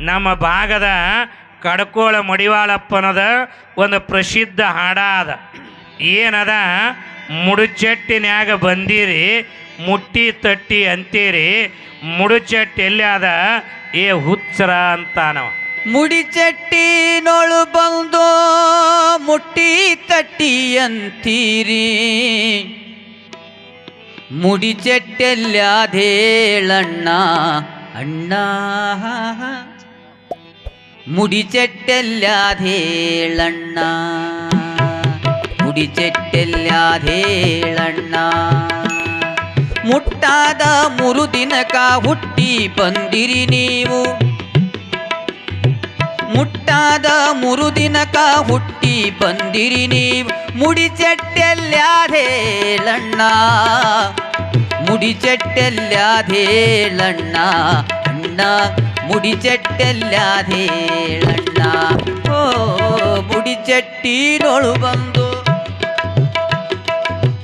ನಮ್ಮ ಭಾಗದ ಕಡ್ಕೋಳ ಮಡಿವಾಳಪ್ಪನದ ಒಂದು ಪ್ರಸಿದ್ಧ ಹಾಡ ಅದ. ಏನದ? ಮುಡುಚಟ್ಟಿನ್ಯಾಗ ಬಂದಿರಿ, ಮುಟ್ಟಿ ತಟ್ಟಿ ಅಂತೀರಿ, ಮುಡುಚಟ್ಟಿ ಎಲ್ಲಿ ಅದ? ಏ ಹುಚ್ಚರ ಅಂತಾನವ. ಮುಡಿಚಟ್ಟಿ ನೋಳು ಬಂದು ಮುಟ್ಟಿ ತಟ್ಟಿ ಅಂತೀರಿ. ಮುಡಿಚಟ್ಟೆಲ್ಲಾದೇಳಣ್ಣ ಅಣ್ಣ ಮುಡಿ ಚೆಟ್ಟೆಲ್ಯಾದೇಳಣ್ಣ ಮುಟ್ಟಾದ ಮೂರು ದಿನಕ ಹುಟ್ಟಿ ಬಂದಿರಿ ನೀವು. ಮುಟ್ಟಾದ ಮೂರು ದಿನಕ ಹುಟ್ಟಿ ಬಂದಿರಿ ನೀವು. ಮುಡಿ ಚೆಟ್ಟೆಲ್ಯಾದೇಳಣ್ಣ ಮುಡಿ ಚೆಟ್ಟೆಲ್ಯಾದೇಳಣ್ಣ ಅಣ್ಣ ಚೆಟ್ಟೆಲ್ಯಾದೇಳಣ್ಣ ಓ ಚೆಟ್ಟಿನೊಳು ಬಂದು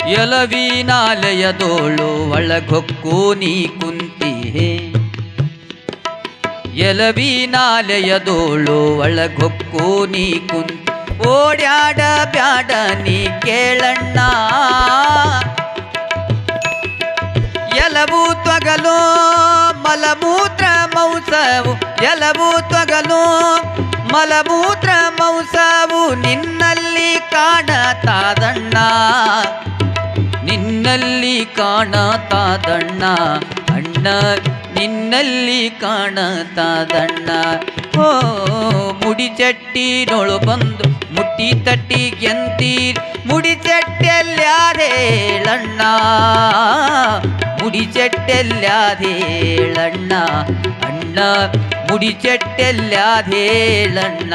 ಎಲವೀನಾಲಯದೋಳು ಒಳಗೊಕ್ಕು ನೀ ಕುಂತಿಹೆ. ಎಲವೀನಾಲಯದೋಳು ಒಳಗೊಕ್ಕು ನೀ ಕುಂತಿ. ಓಡ್ಯಾಡ ಬ್ಯಾಡ ನೀ ಕೇಳಣ್ಣ. ಎಲವು ತ್ವಗಲೋ ಮೌಸವು, ಎಲವು ತೊಗಲು, ಮಲಮೂತ್ರ ಮೌಸವು ನಿನ್ನಲ್ಲಿ ಕಾಣತಾದಣ್ಣ. ನಿನ್ನಲ್ಲಿ ಕಾಣತಾದಣ್ಣ, ಅಣ್ಣ, ನಿನ್ನಲ್ಲಿ ಕಾಣತಾದಣ್ಣ. ಓ ಮುಡಿ ಚಟ್ಟಿನೊಳು ಬಂದು ಮುಟ್ಟಿ ತಟ್ಟಿ ಗೆಂತೀರ್ ಮುಡಿ ಚಟ್ಟೆಲ್ಯಾದೇಳಣ್ಣ ಮುಡಿ ಚಟ್ಟೆಲ್ಯಾದೇಳಣ್ಣ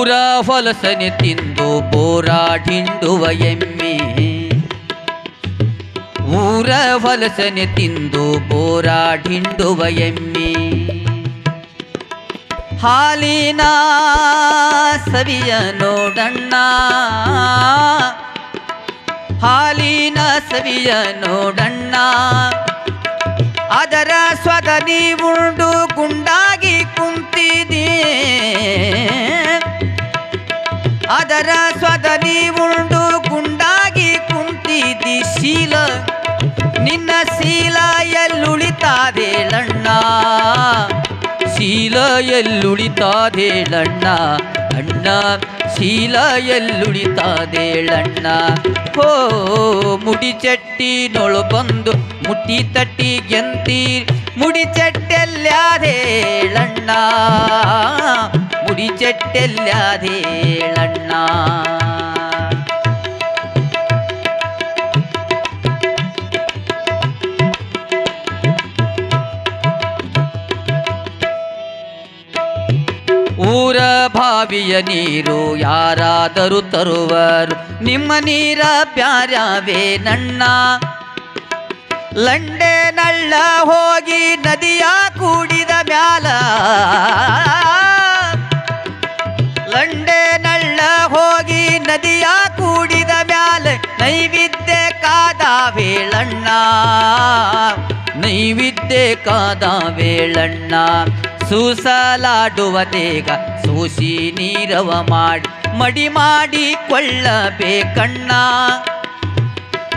ಊರ ಫಲಸನೆ ತಿಂದು ಬೋರಾಡಿಂಡುವ ಎಮ್ಮೆ. ಊರ ಫಲಸನೆ ತಿಂದು ಬೋರಾಡಿಂಡುವ ಎಮ್ಮೆ. ಹಾಲಿನ ಸವಿಯ ನೋಡಣ್ಣ. ಹಾಲಿನ ಸವಿಯ ನೋಡಣ್ಣ. ಅದರ ಸ್ವದನಿ ಉಂಡು ಗುಂಡಾಗಿ ಕುಂತಿದೆ. ಅದರ ಸ್ವದನಿ ಉಂಡು ಗುಂಡಾಗಿ ಕುಂತಿದಿ ಶೀಲ. ನಿನ್ನ ಶೀಲ ಎಲ್ಲುಳಿತಾದೇಳಣ್ಣ ಶೀಲ ಎಲ್ಲುಳಿತಾದೇಳಣ್ಣ ಅಣ್ಣ. ಶೀಲ ಎಲ್ಲುಳಿತಾದೇಳಣ್ಣ ಹೋ, ಮುಡಿ ಚಟ್ಟಿನೊಳು ಬಂದು ಮುಟ್ಟಿ ತಟ್ಟಿ ಗೆಂತೀರ್ ಮುಡಿ ಮುಡಿ ಚಟ್ಟೆಲ್ಯಾದೇಳಣ್ಣ ಊರ ಬಾವಿಯ ನೀರು ಯಾರಾದರೂ ತರುವರು. ನಿಮ್ಮ ನೀರ ಪ್ಯಾರವೇ ನಣ್ಣ. ಲಂಡೆ ನಳ್ಳ ಹೋಗಿ ನದಿಯ ಕೂಡಿದ ಮ್ಯಾಲ. ಲಂಡೆ ನಳ್ಳ ಹೋಗಿ ನದಿಯ ಕೂಡಿದ ಮ್ಯಾಲೆ ನೈವೇದ್ಯ ಕಾದ ವೇಳಣ್ಣ. ನೈವೇದ್ಯ ಕಾದ ವೇಳಣ್ಣ. ಸೂಸಲಾಡುವ ದೇಗ ಸೂಸಿ ನೀರವ ಮಾಡಿ ಮಡಿ ಮಾಡಿ ಕೊಳ್ಳಬೇಕಣ್ಣ.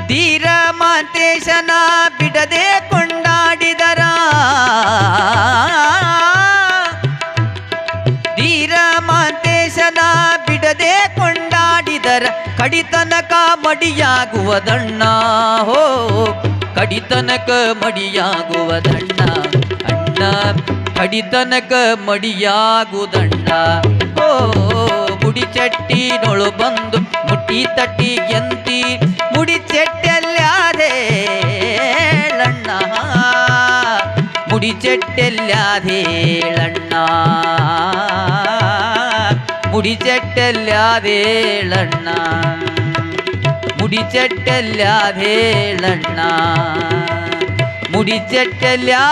ಧೀರ ಮಾತೇಶನ ಬಿಡದೆ ಕೊಂಡಾಡಿದರ. ಧೀರ ಮಾತೇಶನ ಬಿಡದೆ ಕೊಂಡಾಡಿದರ ಕಡಿತನಕ ಮಡಿಯಾಗುವದಣ್ಣ ಹೋ, ಕಡಿತನಕ ಮಡಿಯಾಗುವದಣ್ಣ ಅಣ್ಣ, ಕಡಿತನಕ ಮಡಿಯಾಗುವುದಣ್ಣ ಓ ಮುಡಿ ಚಟ್ಟಿನೊಳು ಬಂದು ಮುಟ್ಟಿ ತಟ್ಟಿ ಎಂತಿ. ಮುಡಿ ಚೆಟ್ಟೆಲ್ಯಾದೇಳಣ್ಣ ಮುಡಿ ಚೆಟ್ಟೆಲ್ಯಾದೇಳಣ್ಣ മുടിച്ചെട്ടല്ലാതേളണ്ണ മുടിച്ചെട്ടല്ലാതേളണ്ണ മുടിച്ചെട്ടല്ലാ